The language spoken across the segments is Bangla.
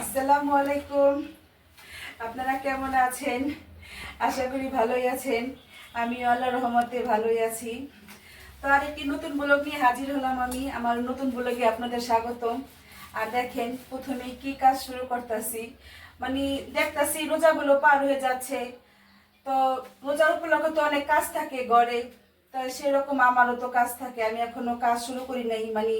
আসসালামু আলাইকুম। আপনারা কেমন আছেন? আশা করি ভালোই আছেন। আমি আল্লাহ রহমতে ভালোই আছি। তো আর একটি নতুন ব্লগ নিয়ে হাজির হলাম আমি। আমার নতুন ব্লগে আপনাদের স্বাগতম। আর দেখেন, প্রথমে কি কাজ শুরু করতেছি। মানে দেখতাছি রোজাগুলো পার হয়ে যাচ্ছে। তো রোজার উপলক্ষে তো অনেক কাজ থাকে ঘরে। তা সেরকম আমারও তো কাজ থাকে। আমি এখনও কাজ শুরু করি নাই। মানে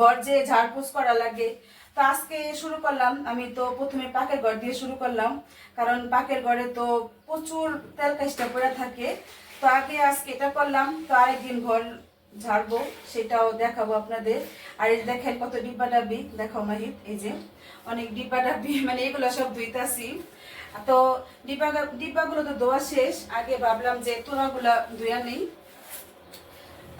ঘর যে ঝাড়পোছ করা লাগে তো আজকে শুরু করলাম। আমি তো প্রথমে পাকের ঘর দিয়ে শুরু করলাম। কারণ পাকের ঘরে তো প্রচুর তেল কাজটা পড়ে থাকে। তো আগে আজকে এটা করলাম। তো আরেকদিন ঘর ঝাড়বো, সেটাও দেখাবো আপনাদের। আর এই দেখেন কত ডিব্বা ডাব্বি। দেখাও মাহিত, এই যে অনেক ডিব্বা ডাব্বি মানে এগুলো সব ধুইতাছি। তো ডিব্বা ডিব্বাগুলো তো ধোয়া শেষ। আগে ভাবলাম যে তোরাগুলা ধুয়া নেই।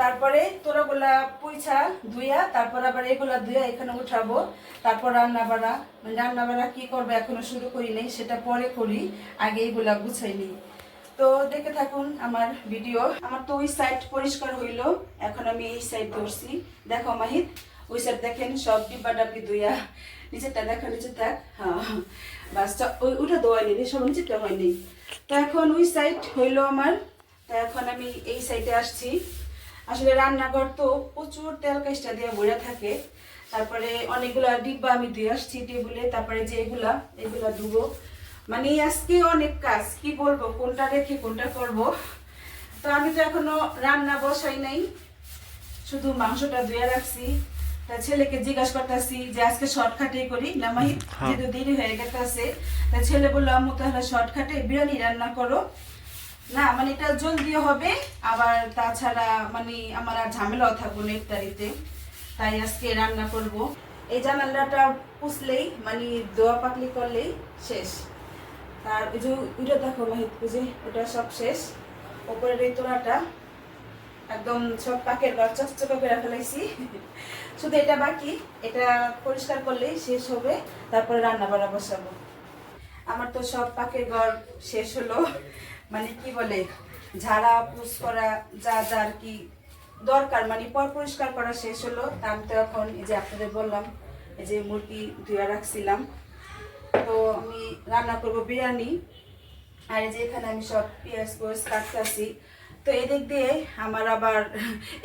তারপরে তোরাগুলা পুইছা ধুইয়া, তারপর আবার এগুলা ধুইয়া এখানে উঠাবো। তারপর রান্না বাড়া মানে রান্না বাড়া কি করব এখনও শুরু করি নাই, সেটা পরে করি, আগে এগুলা গুছাই নিই। তো দেখে থাকুন আমার ভিডিও। আমার তো ওই সাইড পরিষ্কার হইল, এখন আমি এই সাইড ধরছি। দেখো মাহিত, ওই সাইড দেখেন সব ডিব্বা ডাব্বি ধুইয়া, নিচেরটা দেখো, নিচেরটা হ্যাঁ বাস ওই, ওটা ধোয়াইনি সব নিচেরটা হয়নি। তো এখন ওই সাইড হইল আমার। তো এখন আমি এই সাইডে আসছি। আসলে রান্নাঘর তো প্রচুর তেল কাজটা দিয়ে ভরে থাকে। তারপরে অনেকগুলা ডিব্বা আমি ধুয়ে আসছি টেবিলে তারপরে যে এগুলা এগুলা ধুবো। মানে আজকে অনেক কাজ কি বলব কোনটা রেখে কোনটা করব? তো আমি তো এখনও রান্না বসাই নাই শুধু মাংসটা ধুয়ে রাখছি। তা ছেলেকে জিজ্ঞাসা করতেছি যে আজকে শর্টকাটেই করি না মাহি যেহেতু দেরি হয়ে গেছে। তা ছেলে বলল আম্মু তাহলে শর্টকাটে বিরিয়ানি রান্না করো। না মানে এটা জলদিও হবে। আবার তাছাড়া মানে আমার আর ঝামেলাও থাকব না ইফতারিতে। তাই আজকে রান্না করব। এই জানালাটা পুষলেই মানে দোয়া পাকলি করলেই শেষ। আর ওই যে ওইটা দেখো মাহিত পুজে ওটা সব শেষ। ওপরের এই তোলাটা একদম সব পাকের ঘর চকচকে করে ফেলাইছি। শুধু এটা বাকি, এটা পরিষ্কার করলেই শেষ হবে, তারপরে রান্না বান্না বসাবো। আমার তো সব পাকের ঘর শেষ হলো। মানে কি বলে, ঝাড়া, পুষ করা, যা যা আর কি দরকার মানে পর পরিষ্কার করা শেষ হলো। তার তো এখন এই যে আপনাদের বললাম, এই যে মুরগি ধুয়ে রাখছিলাম। তো আমি রান্না করব বিরিয়ানি, আর এই যে এখানে আমি সব পেঁয়াজ পেঁয়াজ কাটতেছি। তো এদিক দিয়ে আমার আবার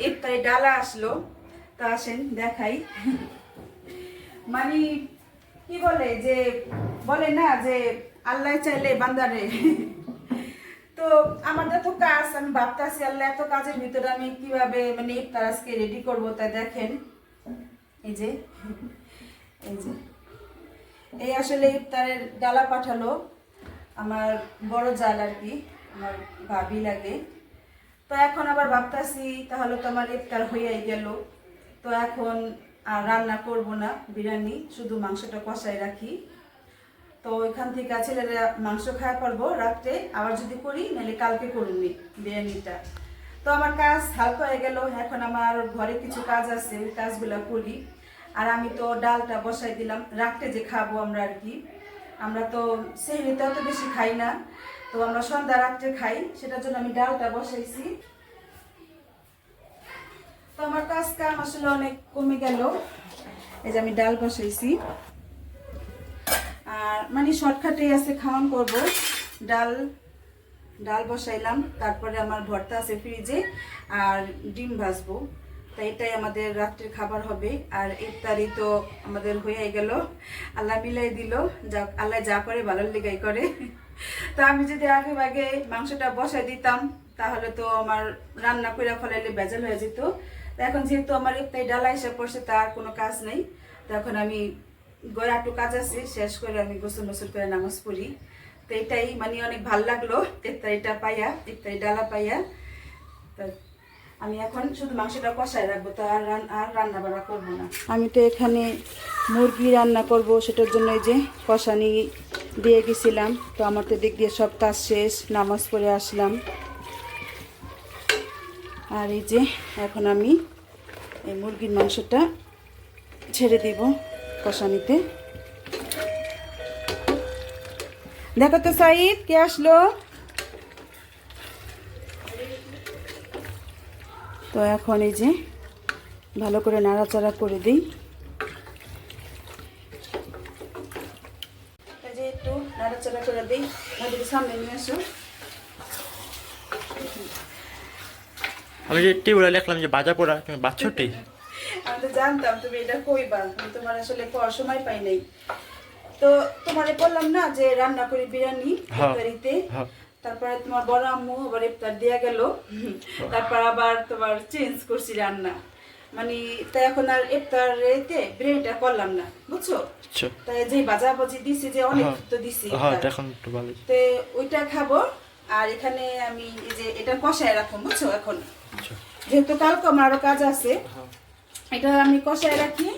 ইফতারি ডালা আসলো। তো আসেন, দেখাই। মানে কি বলে যে, বলে না যে, আল্লাহ চাইলে বান্দারে তো আমাদের তো কাজ, আমি ভাবতেছি, আল্লাহ এত কাজের ভিতরে আমি কীভাবে মানে ইফতার আজকে রেডি করব, তাই দেখেন। এই যে এই যে। এই আসলে ইফতারের ডালা পাঠালো আমার বড় জাল আর কি, আমার ভাবি লাগে। তো এখন আবার ভাবতাছি, তাহলে তো আমার ইফতার হয়েই গেল। তো এখন আর রান্না করব না, বিরিয়ানি, শুধু মাংসটা কষাই রাখি। তো ওইখান থেকে ছেলেরা মাংস খাওয়া পারব রাত্রে। আবার যদি করি, নাহলে কালকে করুন বিরিয়ানিটা। তো আমার কাজ হালকা হয়ে গেল। এখন আমার ঘরে কিছু কাজ আছে, ওই কাজগুলো করি। আর আমি তো ডালটা বসাই দিলাম। রাত্রে যে খাব আমরা আর কি। আমরা তো সেহরিতে অত বেশি খাই না। তো আমরা সন্ধ্যা রাত্রে খাই। সেটার জন্য আমি ডালটা বসাইছি। তো আমার কাজ কাম আসলে অনেক কমে গেল। এই যে আমি ডাল বসাইছি। মানে শর্টকাটেই আছে খাওয়ান করব। ডাল ডাল বসাইলাম, তারপরে আমার ভর্তা আছে ফ্রিজে, আর ডিম ভাজবো। তাই এটাই আমাদের রাত্রের খাবার হবে, আর ইফতারি তো আমাদের হয়ে গেল। আল্লাহ মিলাই দিল, যা, আল্লাহ যা করে ভালো লেগাই করে। তো আমি যদি আগে ভাগে মাংসটা বসাই দিতাম, তাহলে তো আমার রান্না করে ফলাইলে বেজাল হয়ে যেত। এখন যেহেতু আমার ইফতারি ডালা এসে পড়ছে, তার কোনো কাজ নেই। তখন আমি গড়ে একটু কাজ আছে, শেষ করে আমি গোসল মোসল করে নামাজ পড়ি। তো এটাই মানে অনেক ভালো লাগল ইফতারিটা পাইয়া ইফতারি ডালা পাইয়া। তো আমি এখন শুধু মাংসটা কষায় রাখব, তো আর আর রান্না বান্না করব না। আমি তো এখানে মুরগি রান্না করব, সেটার জন্য এই যে কষানি দিয়ে গেছিলাম। তো আমার তো দিক দিয়ে সব কাজ শেষ, নামাজ পড়ে আসলাম। আর এই যে এখন আমি এই মুরগির মাংসটা ছেড়ে দিব। কষানিতে দেখো তো সাইদ, কে আসলো? তো এখন এই যে ভালো করে নাড়াচাড়া করে দিই। নাড়াচাড়া করে দিই। আমি যে টেবিলে লিখলাম যে বাজা পোড়া বাচ্চাটি? আমি তো জানতাম তুমি এটা কইবা আমি তোমার আসলে পড়ার সময় পাই নাই। তো তোমারে বললাম না যে রান্না করি বিরিয়ানি হ্যাঁ। ইফতারিতে হ্যাঁ। তারপরে তোমার বড় আম্মু আবার ইফতার দেয়া গেল। তারপর আবার তোমার চেঞ্জ করছি রান্না। মানে তাই এখন আর ইফতারেতে বিরিয়ানিটা করলাম না বুঝছ? আচ্ছা। তাই যে বাজা বাজি দিছি যে অনেক হ্যাঁ। তো দিছি হ্যাঁ তে ওইটা খাব আর এখানে আমি এই যে এটা কষায় রাখুন বুঝছ এখন? আচ্ছা। যেহেতু কালকে আমার আরও কাজ আছে। এটা আমি কষায় রাখি।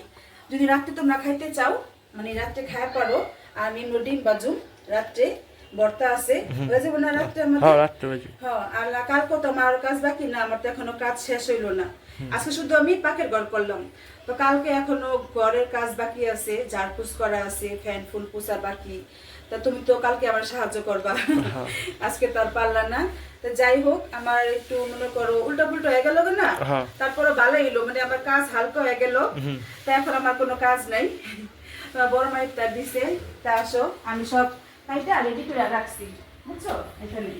যদি রাত্রে তোমরা খাইতে চাও মানে রাত্রে খায় পারো আর আমি ডিম বাজুম রাত্রে ভর্তা আছে। হয়ে যাব না রাত্রে হ্যাঁ আমাদের বাজে হ্যাঁ আর না- কালকে তো আমার কাজ বাকি? না আমার তো এখনও কাজ শেষ হইল না। আজকে শুধু আমি পাকের ঘর করলাম। তো কালকে এখনও ঘরের কাজ বাকি আছে ঝাড়পুস করা আছে ফ্যান ফুল পোছা বাকি। তা তুমি তো কালকে আমার সাহায্য করবা। হ্যাঁ। আজকে তো আর পারলা না। তো যাই হোক আমার একটু মনে করো উল্টা পুল্টা হয়ে গেল না? হ্যাঁ। তারপরে ভালো এলো মানে আমার কাজ হালকা হয়ে গেল। তা এখন আমার কোনো কাজ নাই। বড় মায়ের তার দিছে তা আসো আমি সব কাইটা রেডি করে রাখছি। বুঝছ? এখানে।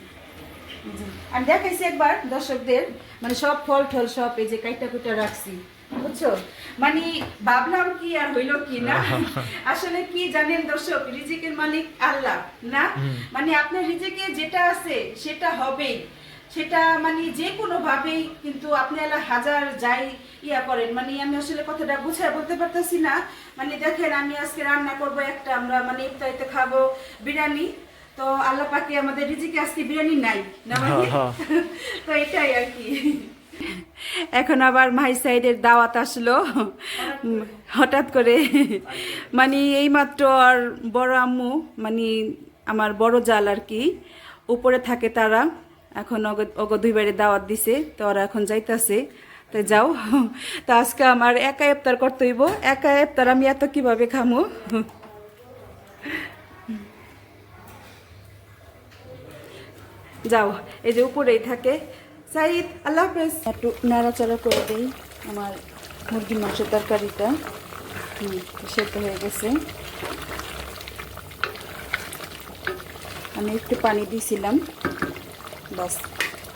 আমি দেখাইছি একবার দর্শকদের মানে সব ফল টল সব এই যে কাইটা কুইটা রাখছি। বুঝছ? মানে ভাবলাম কি আর হইল কি না? আসলে কি জানেন দর্শক রিজিকের মালিক আল্লাহ না? মানে আপনার রিজিকে যেটা আছে সেটা হবেই। সেটা মানে যে কোনো ভাবেই কিন্তু আপনি আল্লাহ হাজার যাই ইয়া করেন। মানে আমি আসলে কথাটা বুঝায় বলতে পারতেছি না। মানে দেখেন আমি আজকে রান্না করব একটা আমরা মানে ইফতারিতে খাব বিরিয়ানি। তো আল্লাহ পাকে আমাদের রিজিকে আজকে বিরিয়ানি নাই না তো এটাই আর কি। এখন আবার মাই সাইডের দাওয়াত আসলো। হঠাৎ করে মানে এইমাত্র আর বড় আম্মু মানে আমার বড় জাল আর কি, উপরে থাকে তারা। এখন অগ- দুইবারে দাওয়াত দিছে, তো ওরা এখন যাইতাছে। তো যাও। তো আজকে আমার একা ইফতার করতে হইব। একা ইফতার আমি এত কীভাবে খামু? যাও, এই যে উপরেই থাকে। সাইদ, আল্লাহ হাফেজ। একটু নাড়াচাড়া করে দিই আমার মুরগির মাংসের তরকারিটা। সেদ্ধ হয়ে গেছে। আমি একটু পানি দিয়েছিলাম। বাস,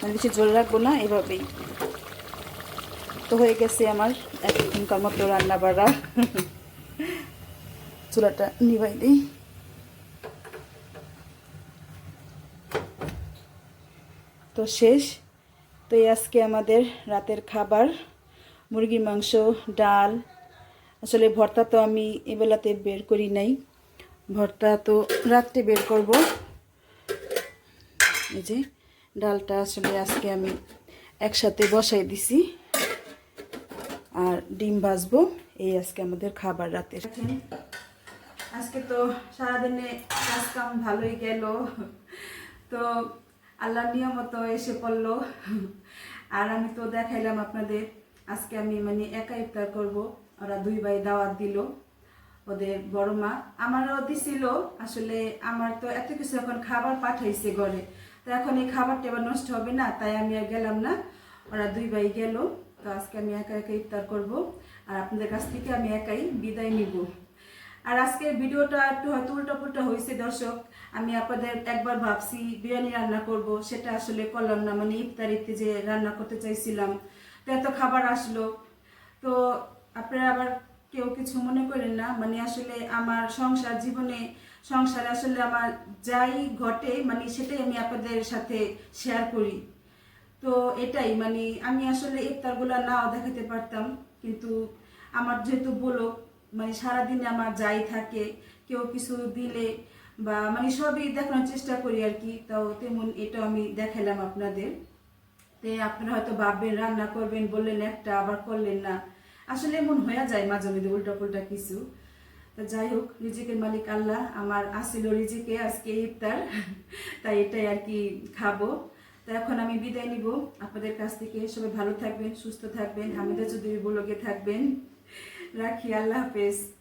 আমি বেশি জল রাখব না, এভাবেই। তো হয়ে গেছে আমার এখনকার মতো রান্না বাড়া। চুলাটা নিভাই দিই। তো শেষ। তো আজকে আমাদের রাতের খাবার, মুরগির মাংস, ডাল। আসলে ভর্তা তো আমি এবেলাতে বের করি নাই। ভর্তা তো রাত্রে বের করব। এই যে ডালটা আসলে আজকে আমি একসাথে বসাই দিছি। আর ডিম ভাজবো। এই আজকে আমাদের খাবার রাতের। আজকে তো সারাদিনে কাজ কাম ভালোই গেল। তো আল্লাহ নিয়মত এসে পড়ল। আর আমি তো দেখাইলাম আপনাদের, আজকে আমি মানে একা ইফতার করব। ওরা দুই ভাই দাওয়াত দিল ওদের বড় মা। আমারও দিছিল, আসলে আমার তো এত কিছু এখন খাবার পাঠাইছে ঘরে। তো এখন এই খাবারটা এবার নষ্ট হবে না, তাই আমি আর গেলাম না। ওরা দুই ভাই গেল, তো আজকে আমি একা একা ইফতার করব। আর আপনাদের কাছ থেকে আমি একাই বিদায় নিব। আর আজকের ভিডিওটা একটু হয়তো উল্টো পুল্টো হয়েছে, দর্শক। আমি আপনাদের একবার ভাবছি, বিরিয়ানি রান্না করব, সেটা আসলে করলাম না। মানে ইফতারিতে যে রান্না করতে চাইছিলাম, তো এত খাবার আসলো। তো আপনারা আবার কেউ কিছু মনে করেন না? মানে আসলে আমার সংসার জীবনে, সংসারে আসলে আমার যাই ঘটে মানে সেটাই আমি আপনাদের সাথে শেয়ার করি। তো এটাই মানে আমি আসলে ইফতারগুলো নাও দেখাতে পারতাম, কিন্তু আমার যেহেতু বলো মানে সারাদিনে আমার যাই থাকে, কেউ কিছু দিলে বা মানে সবই দেখানোর চেষ্টা করি আর কি। তো তেমন এটা আমি দেখালাম আপনাদের। তে আপনারা হয়তো ভাববেন, রান্না করবেন, বললেন একটা, আবার করলেন না। আসলে এমন হয়ে যায় মাঝে মধ্যে উল্টা কিছু। তো যাই হোক, রিজিকের মালিক আল্লাহ, আমার আসিল রিজিকে, আজকে ইফতার। তাই এটাই আর কি খাব। তো এখন আমি বিদায় নিব। আপনাদের কাছ থেকে সবাই ভালো থাকবেন, সুস্থ থাকবেন। আমাদের যদি ব্লগে থাকবেন। রাখি আল্লাহ হাফেজ।